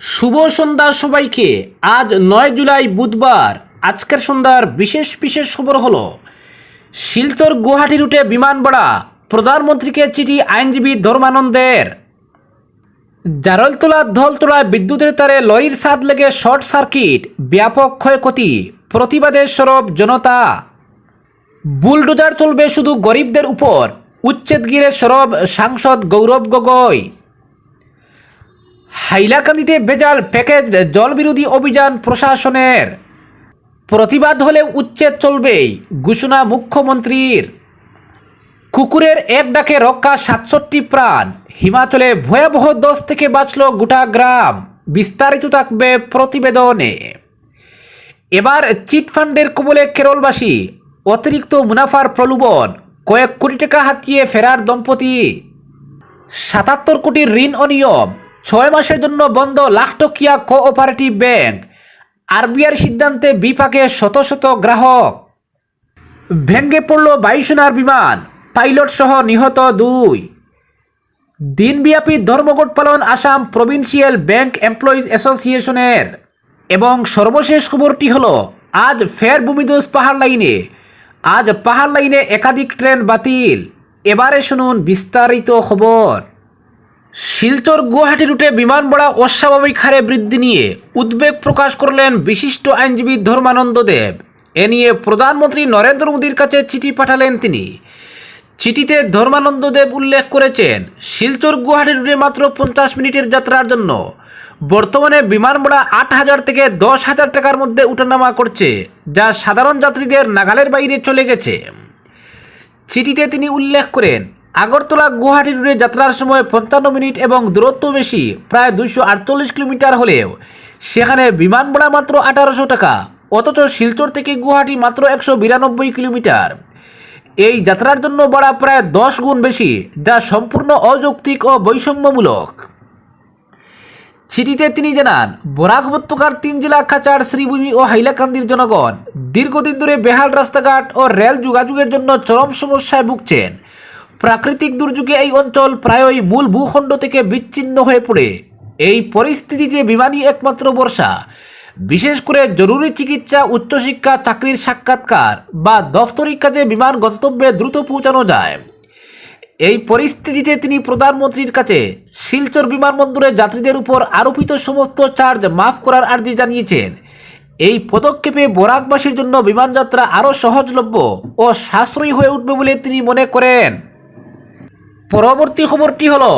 শুভ সন্ধ্যা সবাইকে। আজ নয় জুলাই বুধবার। আজকের সন্ধ্যার বিশেষ বিশেষ খবর হলো, শিলচর গুয়াহাটি রুটে বিমান ভাড়া, প্রধানমন্ত্রীকে চিঠি আইনজীবী ধর্মানন্দের। জারলতলা ধলতলা বিদ্যুতের তারে লরির সাদ লেগে শর্ট সার্কিট, ব্যাপক ক্ষয়ক্ষতি প্রতিবাদের সরব জনতা। বুলডোজার চলবে শুধু গরিবদের উপর উচ্ছেদগিরে সরব সাংসদ গৌরব গগৈ। হাইলাকান্দিতে ভেজাল প্যাকেজ জল বিরোধী অভিযান প্রশাসনের। প্রতিবাদ হলে উচ্ছেদ চলবেই, ঘোষণা মুখ্যমন্ত্রীর। কুকুরের এক ডাকে রক্ষা সাতষট্টি প্রাণ, হিমাচলে ভয়াবহ দশ থেকে বাঁচল গোটা গ্রাম, বিস্তারিত থাকবে প্রতিবেদনে। এবার চিটফান্ডের কবলে কেরলবাসী, অতিরিক্ত মুনাফার প্রলোভন, কয়েক কোটি টাকা হাতিয়ে ফেরার দম্পতি। সাতাত্তর কোটির ঋণ অনিয়ম ছয় মাসের জন্য বন্ধ লাখটকিয়া কোঅপারেটিভ ব্যাংক। আরবিআর সিদ্ধান্তে বিপাকে শত শত গ্রাহক। ভেঙ্গে পড়ল বায়ুসেনার বিমান, পাইলট সহ নিহত দুই। দিনব্যাপী ধর্মঘট পালন আসাম প্রভিন্সিয়াল ব্যাংক এমপ্লয়িজ অ্যাসোসিয়েশনের। এবং সর্বশেষ খবরটি হল, আজ ফের ভূমিদোষ পাহাড় লাইনে। আজ পাহাড় লাইনে একাধিক ট্রেন বাতিল। এবারে শুনুন বিস্তারিত খবর। শিলচর গুয়াহাটি রুটে বিমান ভাড়া অস্বাভাবিক হারে বৃদ্ধি নিয়ে উদ্বেগ প্রকাশ করলেন বিশিষ্ট আইনজীবী ধর্মানন্দ দেব। এ নিয়ে প্রধানমন্ত্রী নরেন্দ্র মোদীর কাছে চিঠি পাঠালেন তিনি। চিঠিতে ধর্মানন্দ দেব উল্লেখ করেছেন, শিলচর গুয়াহাটি রুটে মাত্র পঞ্চাশ মিনিটের যাত্রার জন্য বর্তমানে বিমান ভাড়া আট হাজার থেকে দশ হাজার টাকার মধ্যে উঠানামা করছে, যা সাধারণ যাত্রীদের নাগালের বাইরে চলে গেছে। চিঠিতে তিনি উল্লেখ করেন আগরতলা গুয়াহাটি রুটে যাত্রার সময় পঞ্চান্ন মিনিট এবং দূরত্ব বেশি, প্রায় দুইশো আটচল্লিশ কিলোমিটার হলেও। সেখানে বিমান ভাড়া মাত্র আঠারোশো টাকা, অথচ শিলচর থেকে গুয়াহাটি মাত্র একশো বিরানব্বই কিলোমিটার। এই যাত্রার জন্য ভাড়া প্রায় দশ গুণ বেশি, যা সম্পূর্ণ অযৌক্তিক ও বৈষম্যমূলক। চিঠিতে তিনি জানান, বরাক উপত্যকার তিন জেলা খাচার শ্রীভূমি ও হাইলাকান্দির জনগণ দীর্ঘদিন ধরে বেহাল রাস্তাঘাট ও রেল যোগাযোগের জন্য চরম সমস্যায় ভুগছেন। প্রাকৃতিক দুর্যোগে এই অঞ্চল প্রায়ই মূল ভূখণ্ড থেকে বিচ্ছিন্ন হয়ে পড়ে। এই পরিস্থিতিতে বিমানই একমাত্র বর্ষা। বিশেষ করে জরুরি চিকিৎসা, উচ্চশিক্ষা, চাকরির সাক্ষাৎকার বা দফতরিক কাজে বিমান গন্তব্যে দ্রুত পৌঁছানো যায়। এই পরিস্থিতিতে তিনি প্রধানমন্ত্রীর কাছে শিলচর বিমানবন্দরে যাত্রীদের উপর আরোপিত সমস্ত চার্জ মাফ করার আর্জি জানিয়েছেন। এই পদক্ষেপে বরাকবাসীর জন্য বিমানযাত্রা আরও সহজলভ্য ও সাশ্রয়ী হয়ে উঠবে বলে তিনি মনে করেন। পরবর্তী খবরটি হলো?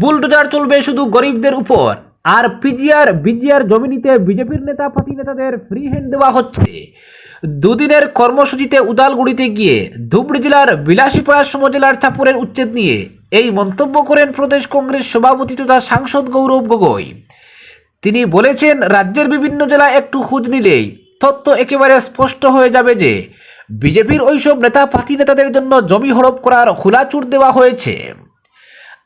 বুলডোজার চলবে শুধু গরিবদের উপর, আর পিজিআর, বিজিআর জমি নিতে বিজেপির নেতা পাতি নেতাদের ফ্রি হ্যান্ড দেওয়া হচ্ছে। দুদিনের কর্মসূচিতে উদালগুড়িতে গিয়ে ধুবড়ি জেলার বিলাসীপাড়া সমজেলার চাপুরের উচ্ছেদ নিয়ে এই মন্তব্য করেন প্রদেশ কংগ্রেস সভাপতি তথা সাংসদ গৌরব গগৈ। তিনি বলেছেন, রাজ্যের বিভিন্ন জেলা একটু খোঁজ নিলেই তথ্য একেবারে স্পষ্ট হয়ে যাবে যে বিজেপির ওইসব নেতা পাতি নেতাদের জন্য জমি হড়প করার খোলাচুর দেওয়া হয়েছে।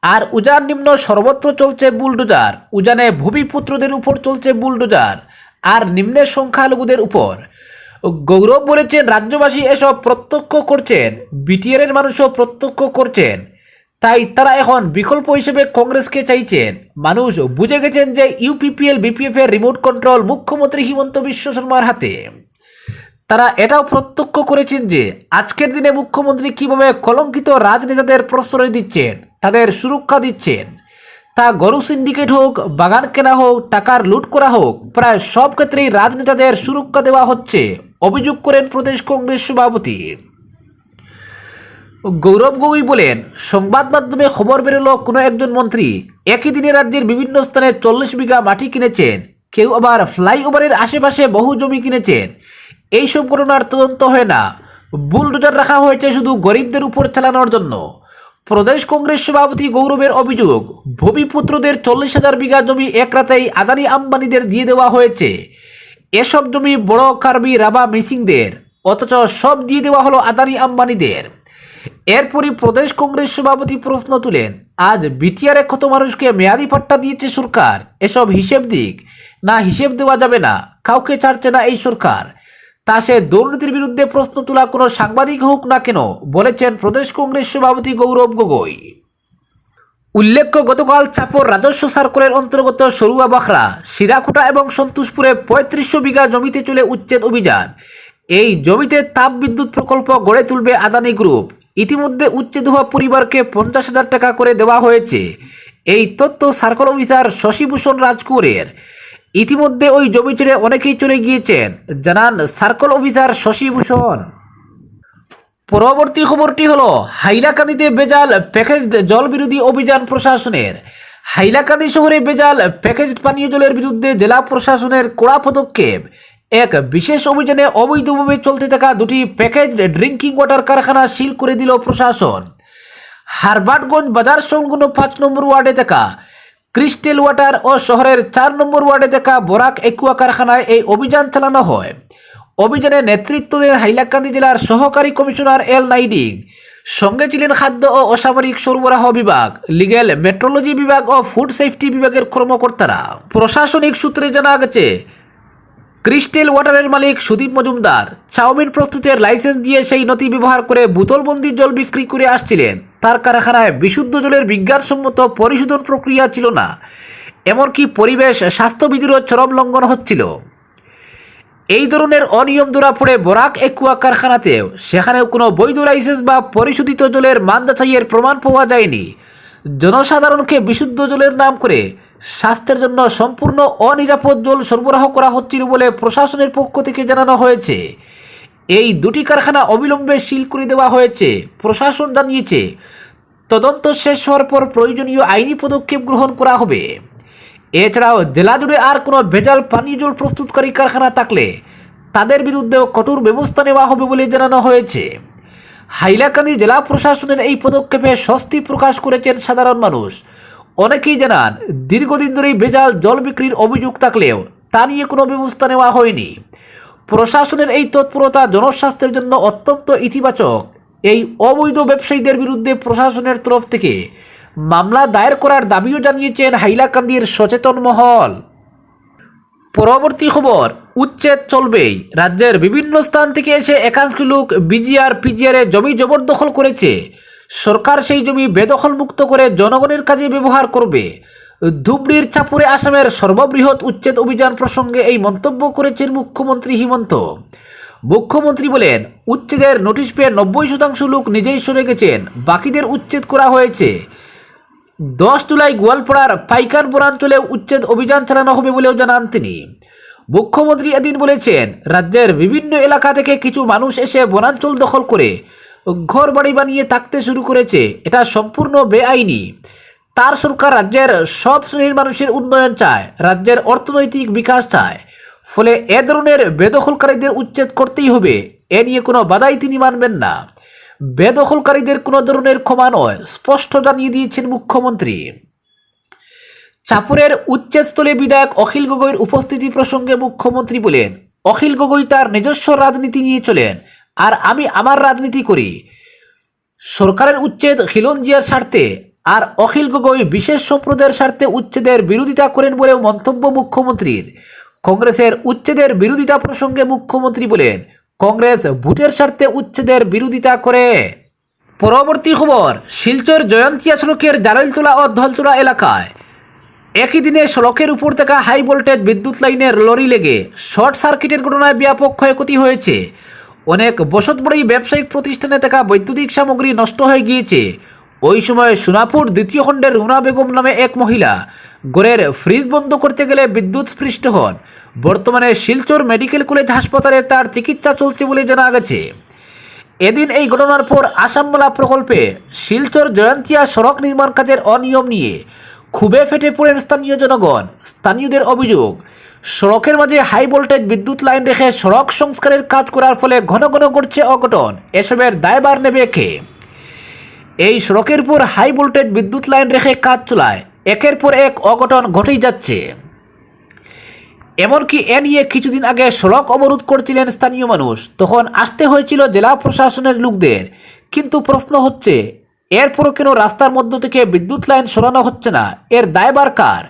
আর উজান নিম্ন সর্বত্র চলছে বুলডোজার। উজানে ভূমিপুত্রদের উপর চলছে বুলডোজার। আর নিম্নের সংখ্যালঘুদের উপর। গৌরব বলেছেন, রাজ্যবাসী এসব প্রত্যক্ষ করছেন বিটিআর এর মানুষও প্রত্যক্ষ করছেন। তাই তারা এখন বিকল্প হিসেবে কংগ্রেসকে চাইছেন। মানুষ বুঝে গেছেন যে ইউপিপিএল বিপিএফ এর রিমোট কন্ট্রোল মুখ্যমন্ত্রী হিমন্ত বিশ্ব শর্মার হাতে। তারা এটাও প্রত্যক্ষ করেছেন যে আজকের দিনে মুখ্যমন্ত্রী কীভাবে কলঙ্কিত রাজনেতাদের প্রশ্রয় দিচ্ছেন, তাদের সুরক্ষা দিচ্ছেন। তা গরু সিন্ডিকেট হোক, বাগান কেনা হোক, টাকার লুট করা হোক, প্রায় সব ক্ষেত্রেই রাজনেতাদের সুরক্ষা দেওয়া হচ্ছে, অভিযোগ করেন প্রদেশ কংগ্রেস সভাপতি। গৌরব গগৈ বলেন, সংবাদ মাধ্যমে খবর বেরোলো কোনো একজন মন্ত্রী, একই দিনে রাজ্যের বিভিন্ন স্থানে চল্লিশ বিঘা মাটি কিনেছেন, কেউ আবার ফ্লাইওভারের আশেপাশে বহু জমি কিনেছেন এইসব ঘটনার তদন্ত হয় না। বুলডোজার রাখা হয়েছে শুধু গরিবদের উপর চালানোর জন্য। প্রদেশ কংগ্রেস সভাপতি গৌরবের অভিযোগ ভূমিপুত্রদের চল্লিশ হাজার বিঘা জমি এক রাতেই আদানি আম্বানিদের দিয়ে দেওয়া হয়েছে। এসব জমি বড় কার্বি, রাবা, মিসিংদের, অথচ সব দিয়ে দেওয়া হলো আদানি আম্বানিদের। এরপরই প্রদেশ কংগ্রেস সভাপতি প্রশ্ন তুলেন, আজ বিটিআরে কত মানুষকে মেয়াদি পাট্টা দিয়েছে সরকার? এসব হিসেব দিক। না হিসেব দেওয়া যাবে না, কাউকে ছাড়ছে না এই সরকার। তা সে দুর্নীতির বিরুদ্ধে প্রশ্ন তোলা কোনো সাংবাদিক হোক না কেন, বলেছেন প্রদেশ কংগ্রেস সভাপতি গৌরব গগৈ। উল্লেখ্য, গতকাল চাপর রাজস্ব সার্কলের অন্তর্গত সরুয়া বাখরা সিরাকুটা এবং সন্তোষপুরে পঁয়ত্রিশশো বিঘা জমিতে চলে উচ্ছেদ অভিযান। এই জমিতে তাপ বিদ্যুৎ প্রকল্প গড়ে তুলবে আদানি গ্রুপ। ইতিমধ্যে উচ্ছেদ হওয়া পরিবারকে পঞ্চাশ হাজার টাকা করে দেওয়া হয়েছে। এই তথ্য সার্কল অফিসার শশীভূষণ রাজকুরের ইতিমধ্যে ওই জমি ছেড়ে অনেকেই চলে গিয়েছেন। জানান সার্কল অফিসার শশীভূষণ পরবর্তী খবরটি হলো, হাইলাকান্দিতে বেজাল প্যাকেজ জল বিরোধী অভিযান প্রশাসনের। হাইলাকান্দি শহরে বেজাল প্যাকেজ পানীয় জলের বিরুদ্ধে জেলা প্রশাসনের কড়া পদক্ষেপ। এক বিশেষ অভিযানে অবৈধভাবে চলতে থাকা দুটি প্যাকেজ ড্রিঙ্কিং ওয়াটার কারখানা সিল করে দিল প্রশাসন। হারবার্টগঞ্জ বাজার সংলগ্ন পাঁচ নম্বর ওয়ার্ডে থাকা ক্রিস্টেল ওয়াটার ও শহরের চার নম্বর ওয়ার্ডে দেখা বরাক একুয়া কারখানায় এই অভিযান চালানো হয়। অভিযানে নেতৃত্ব দেন হাইলাকান্দি জেলার সহকারী কমিশনার এল নাইডিং। সঙ্গে ছিলেন খাদ্য ও অসামরিক সরবরাহ বিভাগ লিগেল মেট্রোলজি বিভাগ ও ফুড সেফটি বিভাগের কর্মকর্তারা। প্রশাসনিক সূত্রে জানা গেছে, ক্রিস্টেল ওয়াটারের মালিক সুদীপ মজুমদার চাউমিন প্রস্তুতের লাইসেন্স দিয়ে সেই নথি ব্যবহার করে বোতলবন্দি জল বিক্রি করে আসছিলেন। তার কারখানায় বিশুদ্ধ জলের বিজ্ঞানসম্মত পরিশোধন প্রক্রিয়া ছিল না, এমনকি পরিবেশ স্বাস্থ্যবিধিরও চরম লঙ্ঘন হচ্ছিল। এই ধরনের অনিয়ম ধরা পড়ে বরাক একুয়া কারখানাতেও, সেখানেও কোনো বৈধ লাইসেন্স বা পরিশোধিত জলের মান যাচাইয়ের প্রমাণ পাওয়া যায়নি। জনসাধারণকে বিশুদ্ধ জলের নাম করে স্বাস্থ্যের জন্য সম্পূর্ণ অনিরাপদ জল সরবরাহ করা হচ্ছিল বলে প্রশাসনের পক্ষ থেকে জানানো হয়েছে। এই দুটি কারখানা অবিলম্বে সিল করে দেওয়া হয়েছে। প্রশাসন জানিয়েছে, তদন্ত শেষ হওয়ার পর প্রয়োজনীয় আইনি পদক্ষেপ গ্রহণ করা হবে। এছাড়াও জেলা জুড়ে আর কোনো ভেজাল পানীয় জল প্রস্তুতকারী কারখানা থাকলে তাদের বিরুদ্ধেও কঠোর ব্যবস্থা নেওয়া হবে বলে জানানো হয়েছে। হাইলাকান্দি জেলা প্রশাসনের এই পদক্ষেপে স্বস্তি প্রকাশ করেছেন সাধারণ মানুষ। অনেকেই জানান, দীর্ঘদিন ধরেই ভেজাল জল বিক্রির অভিযোগ থাকলেও তা নিয়ে কোনো ব্যবস্থা নেওয়া হয়নি। প্রশাসনের এই তৎপরতা জনস্বাস্থ্যের জন্য অত্যন্ত ইতিবাচক। এই অবৈধ ব্যবসায়ীদের বিরুদ্ধে প্রশাসনের তরফ থেকে মামলা দায়ের করার দাবিও জানিয়েছেন হাইলাকান্দির সচেতন মহল। পরবর্তী খবর, উচ্ছেদ চলবেই। রাজ্যের বিভিন্ন স্থান থেকে এসে একাংশ লোক বিজিআর, পিজিআরে জমি জবরদখল করেছে। সরকার সেই জমি বেদখলমুক্ত করে জনগণের কাজে ব্যবহার করবে। ধুবড়ির চাপুরে আসামের সর্ববৃহৎ উচ্ছেদ অভিযান প্রসঙ্গে এই মন্তব্য করেছেন মুখ্যমন্ত্রী হিমন্ত। মুখ্যমন্ত্রী বলেন, উচ্ছেদের নোটিশ পেয়ে নব্বই শতাংশ লোক নিজেই সরে গেছেন। বাকিদের উচ্ছেদ করা হয়েছে। দশ জুলাই গোয়ালপাড়ার পাইকান বনাঞ্চলে উচ্ছেদ অভিযান চালানো হবে বলেও জানান তিনি। মুখ্যমন্ত্রী এদিন বলেছেন, রাজ্যের বিভিন্ন এলাকা থেকে কিছু মানুষ এসে বনাঞ্চল দখল করে ঘর বাড়ি বানিয়ে থাকতে শুরু করেছে। এটা সম্পূর্ণ বেআইনি। তার সরকার রাজ্যের সব শ্রেণির মানুষের উন্নয়ন চায়, রাজ্যের অর্থনৈতিক বিকাশ চায়। ফলে এ ধরনের বেদখলকারীদের উচ্ছেদ করতেই হবে, এ নিয়ে কোনো বাধাই তিনি মানবেন না। বেদখলকারীদের কোনো ধরনের ক্ষমা নয়, স্পষ্ট জানিয়ে দিয়েছেন মুখ্যমন্ত্রী। চাপুরের উচ্ছেদস্থলে বিধায়ক অখিল গগৈর উপস্থিতি প্রসঙ্গে মুখ্যমন্ত্রী বলেন, অখিল গগৈ তার নিজস্ব রাজনীতি নিয়ে চলেন, আর আমি আমার রাজনীতি করি। সরকারের উচ্ছেদ খিলঞ্জিয়ার স্বার্থে আর অখিল গগৈ বিশেষ সম্প্রদায়ের স্বার্থে উচ্ছেদের বিরোধিতা করেন বলেও মন্তব্য মুখ্যমন্ত্রীর। কংগ্রেসের উচ্ছেদের বিরোধিতা প্রসঙ্গে মুখ্যমন্ত্রী বলেন, কংগ্রেস ভোটের স্বার্থে উচ্ছেদের বিরোধিতা করে। পরবর্তী খবর, শিলচর জয়ন্তিয়া সড়কের জালাইলতলা ও ধলতলা এলাকায়। একই দিনে সড়কের উপর থাকা হাই ভোল্টেজ বিদ্যুৎ লাইনের লরি লেগে শর্ট সার্কিটের ঘটনায় ব্যাপক ক্ষয়ক্ষতি হয়েছে। অনেক বসতবাড়ি ব্যবসায়িক প্রতিষ্ঠানে থাকা বৈদ্যুতিক সামগ্রী নষ্ট হয়ে গিয়েছে। ওই সময় সোনাপুর দ্বিতীয় খণ্ডের রুনা বেগম নামে এক মহিলা। ঘরের ফ্রিজ বন্ধ করতে গেলে বিদ্যুৎ স্পৃষ্ট হন। বর্তমানে শিলচর মেডিকেল কলেজ হাসপাতালে তার চিকিৎসা চলছে বলে জানা গেছে। এদিন এই ঘটনার পর আসামমালা প্রকল্পে শিলচর জয়ন্তিয়া সড়ক নির্মাণ কাজের অনিয়ম নিয়ে খুবই ফেটে পড়েন স্থানীয় জনগণ। স্থানীয়দের অভিযোগ, সড়কের মাঝে হাই ভোল্টেজ বিদ্যুৎ লাইন রেখে সড়ক সংস্কারের কাজ করার ফলে ঘন ঘন ঘটছে অঘটন। এসবের দায়ভার নেবে কে? এই সড়কের উপর হাই ভোল্টেজ বিদ্যুৎ লাইন রেখে কাজ চলায়। একের পর এক অঘটন ঘটেই যাচ্ছে। এমনকি এ নিয়ে কিছুদিন আগে সড়ক অবরোধ করছিলেন স্থানীয় মানুষ। তখন আসতে হয়েছিল জেলা প্রশাসনের লোকদের। কিন্তু প্রশ্ন হচ্ছে, এরপরও কেন রাস্তার মধ্য থেকে বিদ্যুৎ লাইন সরানো হচ্ছে না? এর দায়বার কার?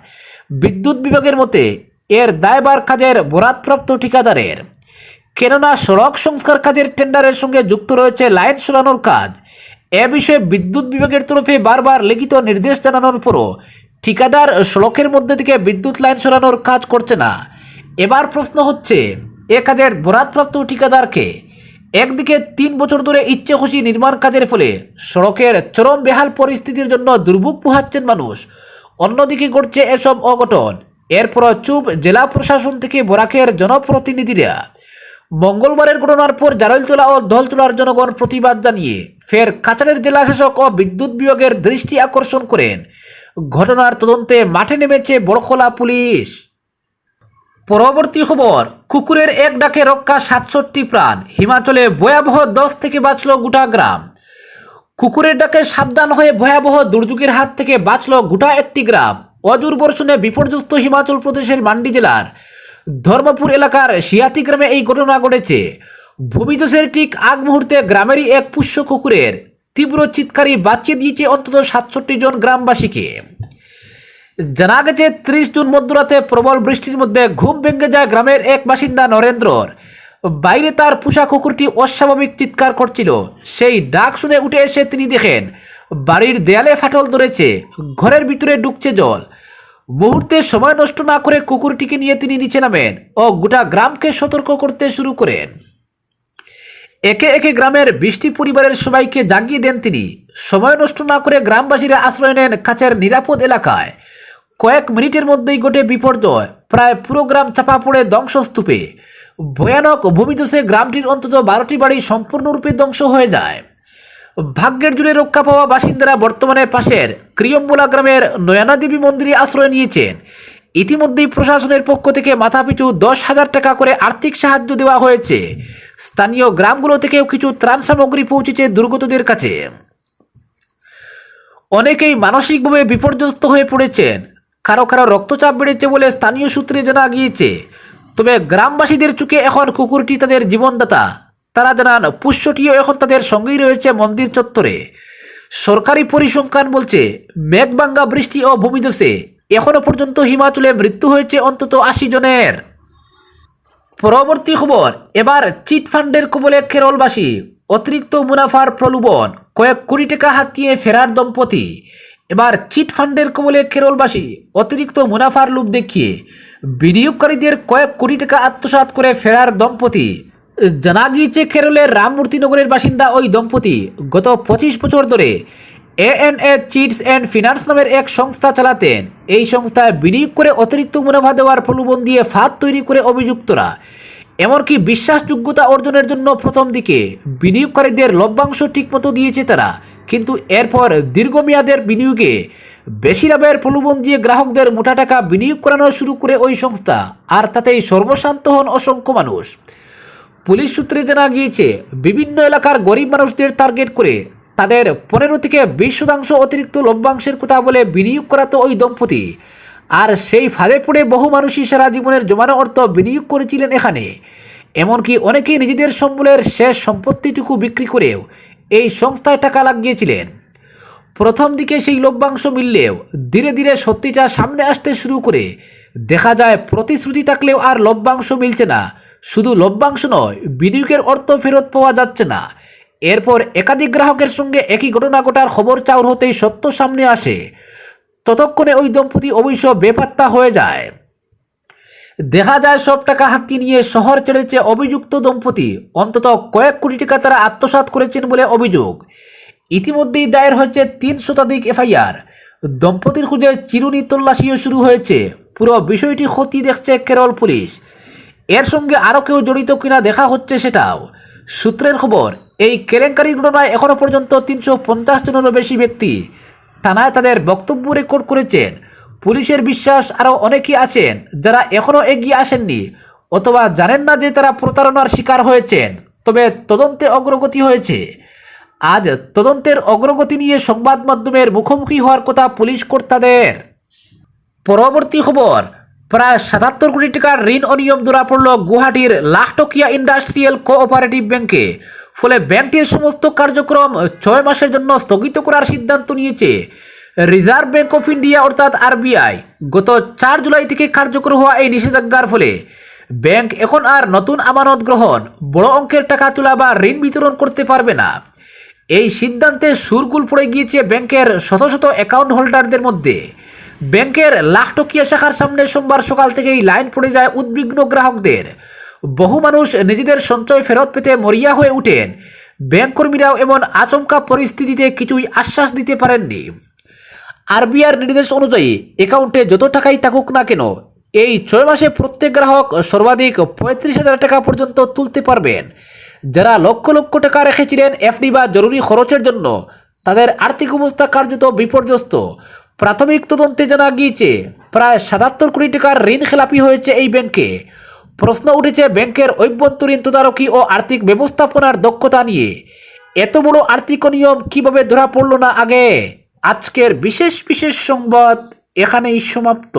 বিদ্যুৎ বিভাগের মতে, এর দায়বার কাজের বরাদপ্রাপ্ত ঠিকাদারের। কেননা সড়ক সংস্কার কাজের টেন্ডারের সঙ্গে যুক্ত রয়েছে লাইন সরানোর কাজ। এ বিষয়ে বিদ্যুৎ বিভাগের তরফে বারবার লিখিত নির্দেশ জানানোর পরও ঠিকাদার সড়কের মধ্যে থেকে বিদ্যুৎ লাইন সরানোর কাজ করছে না। এবার প্রশ্ন হচ্ছে, এ কাজের বরাদপ্রাপ্ত ঠিকাদারকে একদিকে তিন বছর ধরে ইচ্ছে খুশি নির্মাণ কাজের ফলে সড়কের চরম বেহাল পরিস্থিতির জন্য দুর্ভোগ পোহাচ্ছেন মানুষ, অন্যদিকে ঘটছে এসব অঘটন। এরপর চুপ জেলা প্রশাসন থেকে বরাকের জনপ্রতিনিধিরা মঙ্গলবারের ঘটনার পর জারলতলা ও দলতলার জনগণ প্রতিবাদ জানিয়ে ফের কাছাড়ের জেলা শাসক ও বিদ্যুৎ বিভাগের দৃষ্টি আকর্ষণ করেন। ঘটনার তদন্তে মাঠে নেমেছে বড়খোলা পুলিশ। পরবর্তী খবর, কুকুরের এক ডাকে রক্ষা সাতষট্টি প্রাণ। হিমাচলে ভয়াবহ দশ থেকে বাঁচল গোটা গ্রাম। কুকুরের ডাকে সাবধান হয়ে ভয়াবহ দুর্যোগের হাত থেকে বাঁচল গোটা একটি গ্রাম। অজুর বর্ষণে বিপর্যস্ত হিমাচল প্রদেশের মান্ডি জেলার ধর্মপুর এলাকার শিয়াতি গ্রামে এই ঘটনা ঘটেছে। ভূমিধসের ঠিক আগ মুহূর্তে গ্রামেরই এক পুষ্য কুকুরের তীব্র চিৎকারই বাঁচিয়ে দিয়েছে অন্তত সাতষট্টি জন গ্রামবাসীকে। জানা গেছে, ত্রিশ জুন মধ্যরাতে প্রবল বৃষ্টির মধ্যে ঘুম ভেঙে যায় গ্রামের এক বাসিন্দা নরেন্দ্রর। বাইরে তার পোষা কুকুরটি অস্বাভাবিক চিৎকার করছিল। সেই ডাক শুনে উঠে এসে তিনি দেখেন, বাড়ির দেয়ালে ফাটল ধরেছে, ঘরের ভিতরে ঢুকছে জল। মুহূর্তে সময় নষ্ট না করে কুকুরটিকে নিয়ে তিনি নিচে নামেন ও গোটা গ্রামকে সতর্ক করতে শুরু করেন। একে একে গ্রামের বৃষ্টি পরিবারের সবাইকে জাগিয়ে দেন তিনি। সময় নষ্ট না করে গ্রামবাসীরা আশ্রয় নেন কাছের নিরাপদ এলাকায়। কয়েক মিনিটের মধ্যেই ঘটে বিপর্যয়। প্রায় পুরো গ্রাম চাপা পড়ে ধ্বংসস্তূপে। ভয়ানক ভূমিধসে গ্রামটির অন্তত বারোটি বাড়ি সম্পূর্ণরূপে ধ্বংস হয়ে যায়। ভাগ্যের জুড়ে রক্ষা পাওয়া বাসিন্দারা বর্তমানে পাশের ক্রিয়ম্বলা গ্রামের নয়না দেবী মন্দিরে আশ্রয় নিয়েছেন। ইতিমধ্যেই প্রশাসনের পক্ষ থেকে মাথাপিছু দশ হাজার টাকা করে আর্থিক সাহায্য দেওয়া হয়েছে। স্থানীয় গ্রামগুলো থেকেও কিছু ত্রাণ সামগ্রী পৌঁছেছে দুর্গতদের কাছে। অনেকেই মানসিকভাবে বিপর্যস্ত হয়ে পড়েছেন। কারও কারও রক্তচাপ বেড়েছে বলে স্থানীয় সূত্রে জানা গিয়েছে। তবে গ্রামবাসীদের চোখে এখন কুকুরটি তাদের জীবনদাতা। তারা জানান, পুষ্যটিও এখন তাদের সঙ্গেই রয়েছে মন্দির চত্বরে। সরকারি পরিসংখ্যান বলছে, মেঘবাঙ্গা বৃষ্টি ও ভূমিধসে এখনও পর্যন্ত হিমাচলে মৃত্যু হয়েছে অন্তত আশি জনের। পরবর্তী খবর, এবার চিটফান্ডের কবলে কেরলবাসী, অতিরিক্ত মুনাফার প্রলোভন, কয়েক কোটি টাকা হাতিয়ে ফেরার দম্পতি। এবার চিটফান্ডের কবলে কেরলবাসী, অতিরিক্ত মুনাফার লোভ দেখিয়ে, বিনিয়োগকারীদের কয়েক কোটি টাকা আত্মসাৎ করে ফেরার দম্পতি। জানা গিয়েছে কেরলের রামমূর্তিনগরের বাসিন্দা ওই দম্পতি। গত পঁচিশ বছর ধরে A N A chits and finance নামের এক সংস্থা চালাতেন। এই সংস্থায় বিনিয়োগ করে অতিরিক্ত মুনাফা দেওয়ার প্রলোভন দিয়ে ফাঁদ তৈরি করে অভিযুক্তরা। এমনকি বিশ্বাসযোগ্যতা অর্জনের জন্য প্রথম দিকে বিনিয়োগকারীদের লভ্যাংশ ঠিকমতো দিয়েছে তারা। কিন্তু এরপর দীর্ঘমেয়াদের বিনিয়োগে বেশি লাভের প্রলোভন দিয়ে গ্রাহকদের মোটা টাকা বিনিয়োগ করানো শুরু করে ওই সংস্থা। আর তাতেই সর্বশান্ত হন অসংখ্য মানুষ। পুলিশ সূত্রে জানা গিয়েছে, বিভিন্ন এলাকার গরিব মানুষদের টার্গেট করে তাদের পনেরো থেকে বিশ শতাংশ অতিরিক্ত লভ্যাংশের কথা বলে বিনিয়োগ করাতো ওই দম্পতি। আর সেই ফাঁদে পড়ে বহু মানুষই সারা জীবনের জমানো অর্থ বিনিয়োগ করেছিলেন এখানে। এমনকি অনেকেই নিজেদের সম্বলের শেষ সম্পত্তিটুকু বিক্রি করেও এই সংস্থায় টাকা লাগিয়েছিলেন। প্রথম দিকে সেই লভ্যাংশ মিললেও ধীরে ধীরে সত্যিটা সামনে আসতে শুরু করে। দেখা যায়, প্রতিশ্রুতি থাকলেও আর লভ্যাংশ মিলছে না। শুধু লভ্যাংশ নয়, বিনিয়োগের অর্থ ফেরত পাওয়া যাচ্ছে না। এরপর একাধিক গ্রাহকের সঙ্গে একই ঘটনা ঘটার খবর চাউর হতেই সত্য সামনে আসে। ততক্ষণে ওই দম্পতি অবশ্য বেপাত্তা হয়ে যায়। দেখা যায় সব টাকা হাতি নিয়ে শহর ছেড়েছে অভিযুক্ত দম্পতি। অন্তত কয়েক কোটি টাকা তারা আত্মসাৎ করেছেন বলে অভিযোগ। ইতিমধ্যেই দায়ের হয়েছে তিন শতাধিক এফআইআর। দম্পতির খুঁজে চিরুনি তল্লাশিও শুরু হয়েছে। পুরো বিষয়টি ক্ষতি দেখছে কেরল পুলিশ। এর সঙ্গে আরও কেউ জড়িত কিনা দেখা হচ্ছে সেটাও। সূত্রের খবর, এই কেলেঙ্কারির ঘটনায় এখনও পর্যন্ত তিনশো পঞ্চাশ জনেরও বেশি ব্যক্তি থানায় তাদের বক্তব্য রেকর্ড করেছেন। পুলিশের বিশ্বাস আরও অনেকেই আছেন যারা এখনও এগিয়ে আসেননি অথবা জানেন না যে তারা প্রতারণার শিকার হয়েছেন, তবে তদন্তে অগ্রগতি হয়েছে। আজ তদন্তের অগ্রগতি নিয়ে সংবাদ মাধ্যমের মুখোমুখি হওয়ার কথা পুলিশ কর্তাদের। পরবর্তী খবর প্রায় সাতাত্তর কোটি টাকার ঋণ অনিয়ম ধরা পড়ল গুয়াহাটির লাখটকিয়া ইন্ডাস্ট্রিয়াল কোঅপারেটিভ ব্যাংকে। ফলে ব্যাংকটির সমস্ত কার্যক্রম ছয় মাসের জন্য স্থগিত করার সিদ্ধান্ত নিয়েছে রিজার্ভ ব্যাংক অফ ইন্ডিয়া অর্থাৎ আরবিআই। গত চার জুলাই থেকে কার্যকর হওয়া এই নিষেধাজ্ঞার ফলে ব্যাংক এখন আর নতুন আমানত গ্রহণ, বড় অঙ্কের টাকা তোলা বা ঋণ বিতরণ করতে পারবে না। এই সিদ্ধান্তে সুরকুল পড়ে গিয়েছে ব্যাংকের শত শত অ্যাকাউন্ট হোল্ডারদের মধ্যে। ব্যাংকের লাখটকিয়া শাখার সামনে সোমবার সকাল থেকেই লাইন পড়ে যায় উদ্বিগ্ন গ্রাহকদের। বহু মানুষ নিজেদের সঞ্চয় ফেরত পেতে মরিয়া হয়ে ওঠেন ব্যাংক কর্মীরাও এমন আচমকা পরিস্থিতিতে কিছুই আশ্বাস দিতে পারেননি। আরবিআর নির্দেশ অনুযায়ী অ্যাকাউন্টে যত টাকাই থাকুক না কেন, এই ছয় মাসে প্রত্যেক গ্রাহক সর্বাধিক পঁয়ত্রিশ হাজার টাকা পর্যন্ত তুলতে পারবেন। যারা লক্ষ লক্ষ টাকা রেখেছিলেন, এফডি বা জরুরি খরচের জন্য, তাদের আর্থিক অবস্থা কার্যত বিপর্যস্ত। প্রাথমিক তদন্তে জানা গিয়েছে, প্রায় সাতাত্তর কোটি টাকার ঋণ খেলাপি হয়েছে এই ব্যাংকে। প্রশ্ন উঠেছে ব্যাংকের অভ্যন্তরীণ তদারকি ও আর্থিক ব্যবস্থাপনার দক্ষতা নিয়ে। এত বড় আর্থিক নিয়ম কীভাবে ধরা পড়ল না আগে? আজকের বিশেষ বিশেষ সংবাদ এখানেই সমাপ্ত।